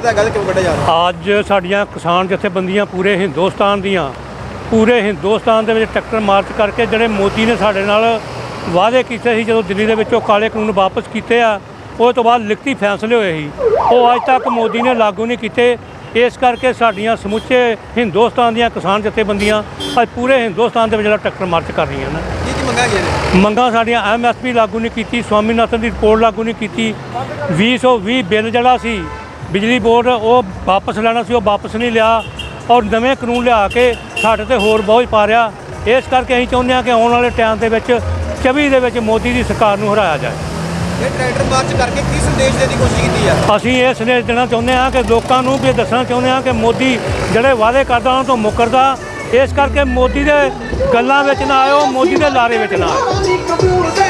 ਇਹਦਾ ਗੱਲ ਕਿਉਂ ਕੱਢਿਆ ਜਾ ਰਿਹਾ? ਅੱਜ ਸਾਡੀਆਂ ਕਿਸਾਨ ਜਥੇਬੰਦੀਆਂ ਪੂਰੇ ਹਿੰਦੁਸਤਾਨ ਦੀਆਂ ਪੂਰੇ ਹਿੰਦੁਸਤਾਨ ਦੇ ਵਿੱਚ ਟੱਕਰ ਮਾਰਚ ਕਰਕੇ ਜਿਹੜੇ ਮੋਦੀ ਨੇ ਸਾਡੇ ਨਾਲ ਵਾਅਦੇ ਕੀਤੇ ਸੀ ਜਦੋਂ ਦਿੱਲੀ ਦੇ ਵਿੱਚੋਂ ਕਾਲੇ ਕਾਨੂੰਨ ਵਾਪਸ ਕੀਤੇ ਆ ਉਹ ਤੋਂ ਬਾਅਦ ਲਿਖਤੀ ਫੈਸਲੇ ਹੋਏ ਸੀ। ਉਹ ਅੱਜ ਤੱਕ ਮੋਦੀ ਨੇ ਲਾਗੂ ਨਹੀਂ ਕੀਤੇ। ਇਸ ਕਰਕੇ ਸਾਡੀਆਂ ਸਮੁੱਚੇ ਹਿੰਦੁਸਤਾਨ ਦੀਆਂ ਕਿਸਾਨ ਜਥੇਬੰਦੀਆਂ ਅੱਜ ਪੂਰੇ ਹਿੰਦੁਸਤਾਨ ਦੇ ਵਿੱਚ ਜਿਹੜਾ ਟੱਕਰ ਮਾਰਚ ਕਰ ਰਹੀਆਂ ਨੇ। ਕੀ ਕੀ ਮੰਗਾਂ ਗਈਆਂ ਨੇ? ਮੰਗਾਂ ਸਾਡੀਆਂ ਐਮਐਸਪੀ ਲਾਗੂ ਨਹੀਂ ਕੀਤੀ ਸਵਾਮੀਨਾਥਨ ਦੀ ਰਿਪੋਰਟ ਲਾਗੂ ਨਹੀਂ ਕੀਤੀ। 2020 ਬਿੱਲ ਜਿਹੜਾ ਸੀ ਬਿਜਲੀ ਬੋਰਡ ਉਹ ਵਾਪਸ ਲੈਣਾ ਸੀ ਉਹ ਵਾਪਸ ਨਹੀਂ ਲਿਆ ਔਰ ਨਵੇਂ ਕਾਨੂੰਨ ਲਿਆ ਕੇ ਸਾਡੇ ਤੇ ਹੋਰ ਬੋਝ ਪਾ ਰਿਹਾ। ਇਸ ਕਰਕੇ ਅਸੀਂ ਚਾਹੁੰਦੇ ਹਾਂ ਕਿ ਆਉਣ ਵਾਲੇ ਟਾਈਮ ਦੇ ਵਿੱਚ 24 ਦੇ ਵਿੱਚ ਮੋਦੀ ਦੀ ਸਰਕਾਰ ਨੂੰ ਹਰਾਇਆ ਜਾਏ। ਇਹ ਟਰੈਕਟਰ ਮਾਰਚ ਕਰਕੇ ਕੀ ਸੰਦੇਸ਼ ਦੇਣ ਦੀ ਕੋਸ਼ਿਸ਼ ਕੀਤੀ ਆ? ਅਸੀਂ ਇਹ ਸੰਦੇਸ਼ ਦੇਣਾ ਚਾਹੁੰਦੇ ਹਾਂ ਕਿ ਲੋਕਾਂ ਨੂੰ ਵੀ ਦੱਸਣਾ ਚਾਹੁੰਦੇ ਹਾਂ ਕਿ ਮੋਦੀ ਜਿਹੜੇ ਵਾਅਦੇ ਕਰਦਾ ਉਹਨਾਂ ਤੋਂ ਮੁੱਕਰਦਾ। ਇਸ ਕਰਕੇ ਮੋਦੀ ਦੇ ਗੱਲਾਂ ਵਿੱਚ ਨਾ ਆਇਓ ਮੋਦੀ ਦੇ ਲਾਰੇ ਵਿੱਚ ਨਾ ਆਇਓ।